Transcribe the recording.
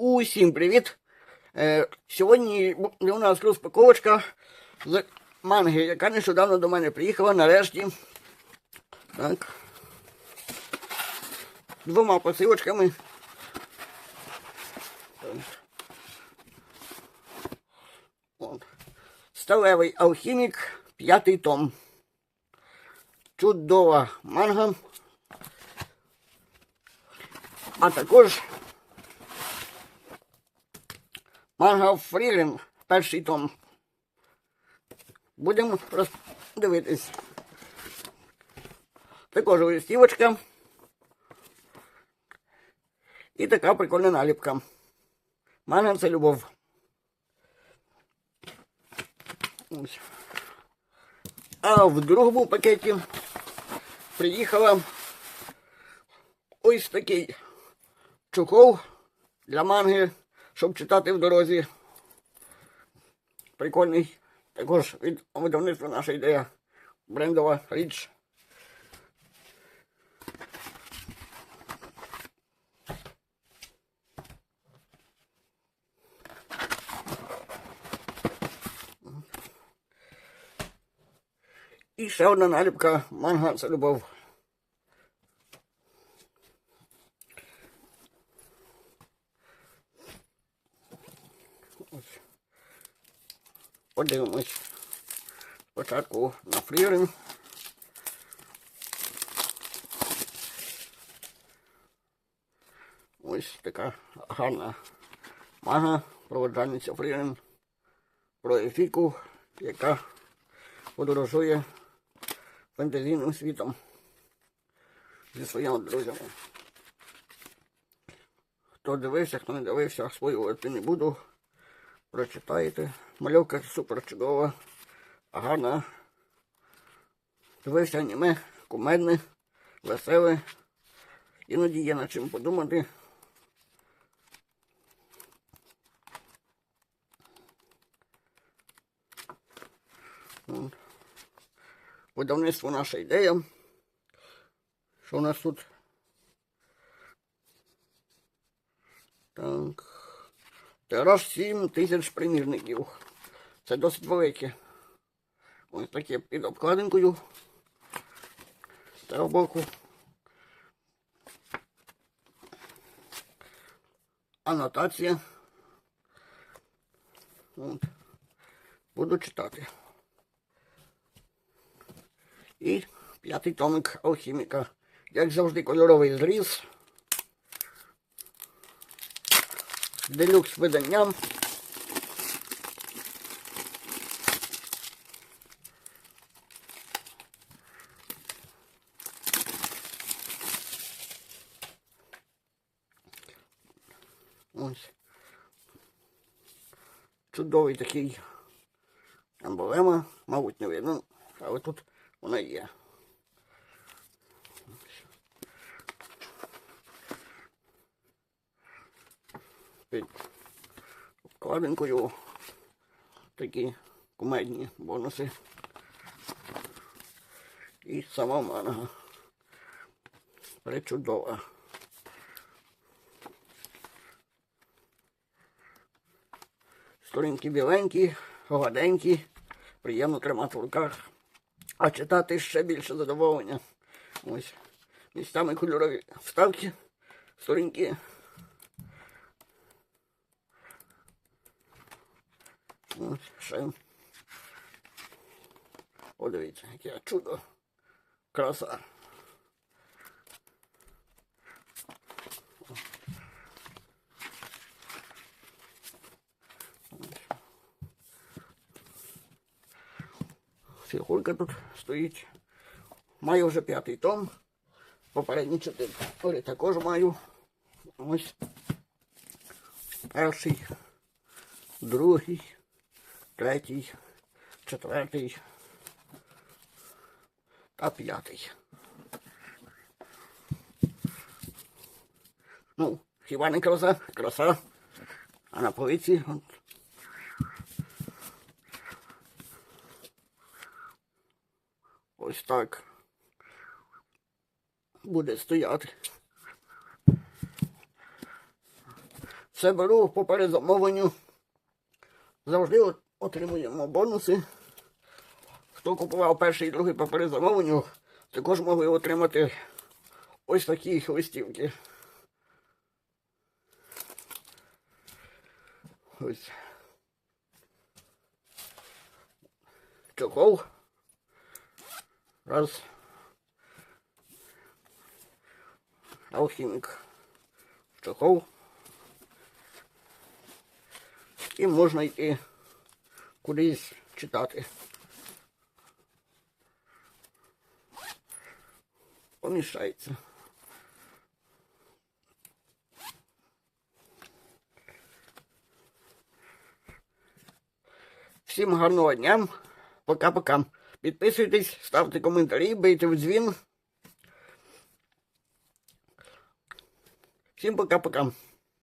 Усім привіт! Е, сьогодні у нас розпаковочка з манги, яка нещодавно до мене приїхала нарешті. Так. Двома посилочками. Сталевий алхімік, п'ятий том. Чудова манга. А також Манга Фрілін, перший том. Будемо роздивитись. Також листівочка. І така прикольна наліпка. Манга це любов. А в другому пакеті приїхала ось такий чохол для манги, щоб читати в дорозі. Прикольний. Також від видавництва наша ідея. Брендова річ. І ще одна наліпка манга це любов. Ось. Подивимось спочатку на фріринг. Ось така гарна мага, проводжальниця фріринг про ефіку, яка подорожує фентезійним світом зі своїми друзями. Хто дивився, хто не дивився, споювати не буду. Прочитаєте. Мальовка супер чудова, гарна. Дивився аніме, кумедне, веселе. Іноді є над чим подумати. Видавництво наша ідея. Що у нас тут? Так. Тираж 7 тисяч примірників. Це досить велике. Ось таке під обкладинкою. З того боку. Анотація. От. Буду читати. І п'ятий томик алхіміка. Як завжди, кольоровий зріз. Делюкс виданням. Ось. Чудовий такий емблема, мабуть, не видно, але тут вона є. Під обкладинкою такі кумедні бонуси. І сама манга. Причудова. Сторінки біленькі, гладенькі, приємно тримати в руках, а читати ще більше задоволення. Ось місцями кольорові вставки, сторінки. Ось ще. О, дивіться, яке чудо. Краса. Фігурка тут стоїть. Маю вже п'ятий том. Попередні чотири також маю. Ось. Перший, другий, третій, четвертий та п'ятий. Ну, хіба не краса? Краса. А на полиці ось так буде стояти. Все беру по перезамовленню. Завжди от- отримуємо бонуси. Хто купував перший і другий по перезамовленню, також могли отримати ось такі листівки. Ось. Чохол. Раз. Алхімік. Чохол. І можна йти кудись читати. Поміщається. Всім гарного дня. Пока-пока. Підписуйтесь, ставте коментарі, бийте в дзвін. Всім пока-пока.